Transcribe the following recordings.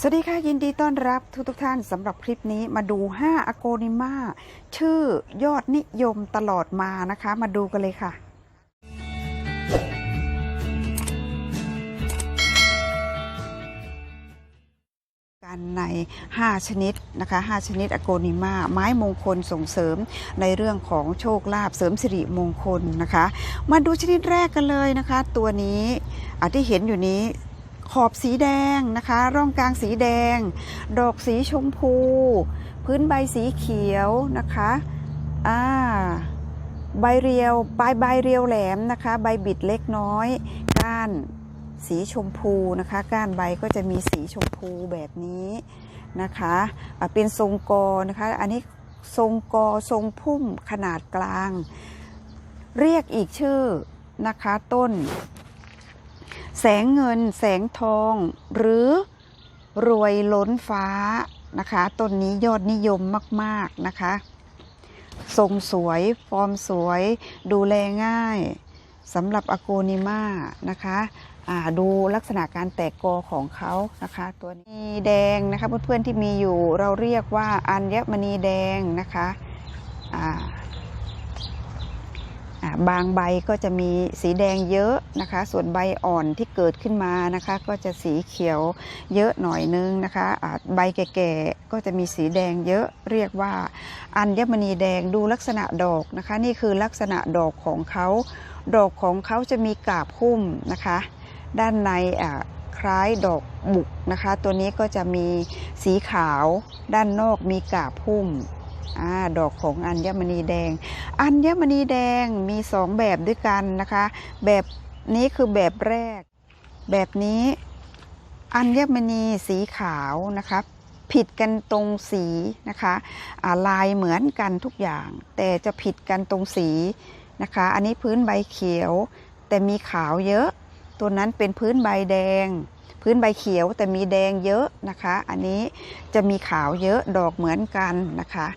สวัสดีค่ะ ยินดีต้อนรับทุกทุกท่านสำหรับคลิปนี้มาดู 5 อโกนิมาชื่อยอดนิยมตลอดมานะคะ มาดูกันเลยค่ะ กันใน 5 ชนิดนะคะ 5 ชนิดอโกนิมาไม้มงคลส่งเสริมในเรื่องของโชคลาภเสริมสิริมงคลนะคะ มาดูชนิดแรกกันเลยนะคะ ตัวนี้อที่เห็นอยู่นี้ ขอบสีแดงนะคะ ร่องกลางสีแดง ดอกสีชมพู พื้นใบสีเขียวนะคะอ่าใบเรียวปลายใบเรียวแหลมนะคะ ใบบิดเล็กน้อย ก้านสีชมพูนะคะ ก้านใบก็จะมีสีชมพูแบบนี้นะคะะเป็นทรงกอนะคะ อันนี้ทรงกอทรงพุ่มขนาดกลาง เรียกอีกชื่อนะคะ ต้น แสงเงินแสงทอง หรือรวยล้นฟ้านะคะต้นนี้ยอดนิยมมากๆนะคะ ทรงสวย ฟอร์มสวย ดูแลง่ายสำหรับอโกนิมานะคะดูลักษณะการแตกกอของเขานะคะ ตัวนี้แดงนะคะเพื่อนๆที่มีอยู่เราเรียกว่าอัญมณีแดงนะคะ บางใบก็จะมีสีแดงเยอะนะคะ ส่วนใบอ่อนที่เกิดขึ้นมานะคะ ก็จะสีเขียวเยอะหน่อยนึงนะคะใบแก่ๆก็จะมีสีแดงเยอะเรียกว่า อัญมณีแดงดูลักษณะดอกนะคะ นี่คือลักษณะดอกของเขาดอกของเขาจะมีกาบหุ้มนะคะ ด้านในคล้ายดอกบุกนะคะ ตัวนี้ก็จะมีสีขาวด้านนอกมีกาบหุ้ม อดอกของอัญมณีแดง อัญมณีแดงมีสองแบบด้วยกันนะคะ แบบนี้คือแบบแรก แบบนี้อัญมณีสีขาวนะคะผิดกันตรงสีนะคะลายเหมือนกันทุกอย่าง แต่จะผิดกันตรงสีนะคะ อันนี้พื้นใบเขียว แต่มีขาวเยอะ ตัวนั้นเป็นพื้นใบแดง พื้นใบเขียวแต่มีแดงเยอะนะคะ อันนี้จะมีขาวเยอะดอกเหมือนกันนะคะ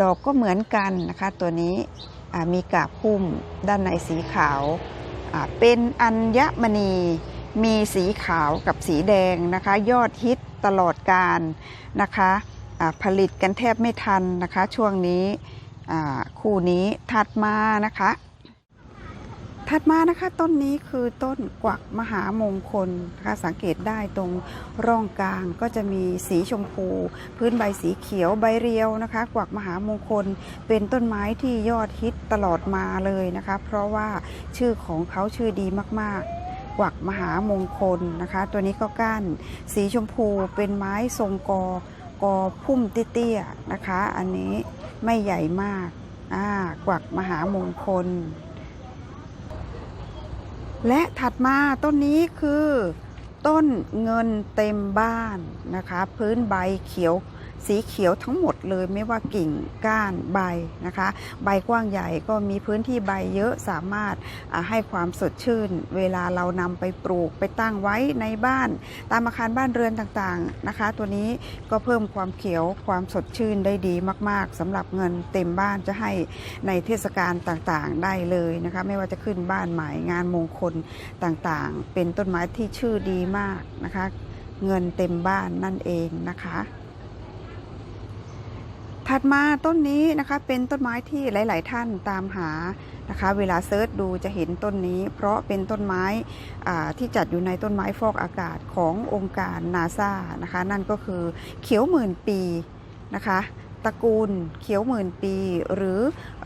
ดอกก็เหมือนกันนะคะตัวนี้มีกาบพุ่มด้านในสีขาวเป็นอัญมณีมีสีขาวกับสีแดงนะคะยอดฮิตตลอดการนะคะผลิตกันแทบไม่ทันนะคะ ช่วงนี้คู่นี้ถัดมานะคะ ถัดมานะคะต้นนี้คือต้นกวักมหามงคลนะคะสังเกตได้ตรงร่องกลางก็จะมีสีชมพู พื้นใบสีเขียวใบเรียวนะคะ กวักมหามงคล เป็นต้นไม้ที่ยอดฮิตตลอดมาเลยนะคะ เพราะว่าชื่อของเขาชื่อดีมากๆกวักมหามงคลนะคะ ตัวนี้ก็ก้านสีชมพูเป็นไม้ทรงกอกอพุ่มเตี้ยๆนะคะ อันนี้ไม่ใหญ่มากอ่ากวักมหามงคล และถัดมาต้นนี้คือ ต้นเงินเต็มบ้านนะคะ พื้นใบเขียว สีเขียวทั้งหมดเลยไม่ว่ากิ่งก้านใบนะคะ ใบกว้างใหญ่ก็มีพื้นที่ใบเยอะสามารถให้ความสดชื่น เวลาเรานำไปปลูกไปตั้งไว้ในบ้าน ตามอาคารบ้านเรือนต่างๆนะคะ ตัวนี้ก็เพิ่มความเขียวความสดชื่นได้ดีมาก ๆสำหรับเงินเต็มบ้านจะให้ในเทศกาลต่างๆได้เลยนะคะ ไม่ว่าจะขึ้นบ้านใหม่งานมงคลต่างๆ เป็นต้นไม้ที่ชื่อดีมากนะคะ เงินเต็มบ้านนั่นเองนะคะ ถัดมาต้นนี้นะคะเป็นต้นไม้ที่หลาย ๆ ท่านตามหานะคะ เวลาเซิร์ชดูจะเห็นต้นนี้ เพราะเป็นต้นไม้ที่จัดอยู่ในต้นไม้ฟอกอากาศขององค์การนาซานะคะ นั่นก็คือเขียวหมื่นปีนะคะ ตระกูลเขียวหมื่นปี หรือ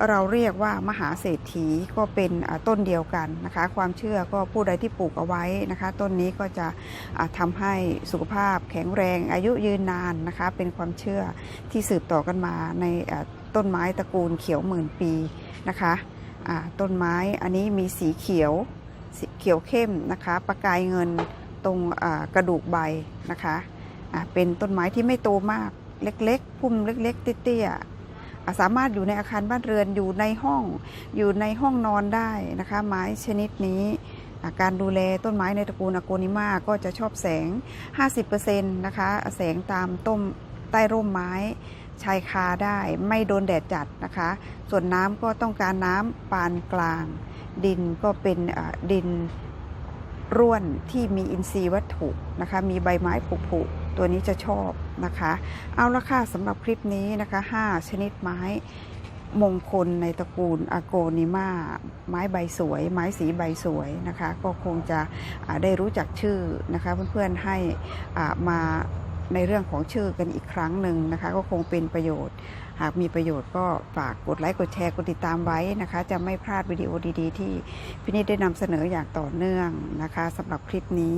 เราเรียกว่ามหาเศรษฐีก็เป็นต้นเดียวกันนะคะ ความเชื่อก็ผู้ใดที่ปลูกเอาไว้นะคะ ต้นนี้ก็จะอ่าทำให้สุขภาพแข็งแรงอายุยืนนานนะคะ เป็นความเชื่อที่สืบต่อกันมาในต้นไม้ตระกูลเขียวหมื่นปีนะคะต้นไม้อันนี้มีสีเขียวเขียวเข้มนะคะประกายเงินตรงกระดูกใบนะคะเป็นต้นไม้ที่ไม่โตมาก เล็กๆพุ่มเล็ก ๆ เตี้ยๆสามารถอยู่ในอาคารบ้านเรือนอยู่ในห้องอยู่ในห้องนอนได้นะคะ ไม้ชนิดนี้การดูแลต้นไม้ในตระกูลอโกนิมาก็จะชอบแสง 50%นะคะแสงตามต้มใต้ร่มไม้ชายคาได้ไม่โดนแดดจัดนะคะ ส่วนน้ำก็ต้องการน้ำปานกลาง ดินก็เป็นดินร่วนที่มีอินทรีย์วัตถุนะคะ มีใบไม้ผุผุ ตัวนี้จะชอบนะคะ เอาละค่ะสำหรับคลิปนี้นะคะ 5 ชนิดไม้มงคลในตระกูลอโกนิมาไม้ใบสวย ไม้สีใบสวยนะคะ ก็คงจะได้รู้จักชื่อนะคะ เพื่อนๆให้อ่ามา ในเรื่องของชื่อกันอีกครั้งหนึ่งนะคะ ก็คงเป็นประโยชน์ หากมีประโยชน์ก็ฝากกดไลค์กดแชร์กดติดตามไว้นะคะ จะไม่พลาดวิดีโอดีๆ ที่พี่นิดได้นำเสนออย่างต่อเนื่องนะคะสำหรับคลิปนี้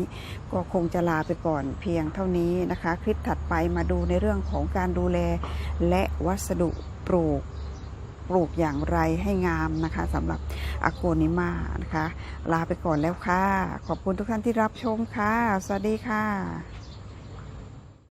ก็คงจะลาไปก่อนเพียงเท่านี้นะคะ คลิปถัดไปมาดูในเรื่องของการดูแล และวัสดุปลูกปลูกอย่างไรให้งามนะคะสำหรับอโกนิมานะคะ ลาไปก่อนแล้วค่ะ ขอบคุณทุกท่านที่รับชมค่ะ สวัสดีค่ะ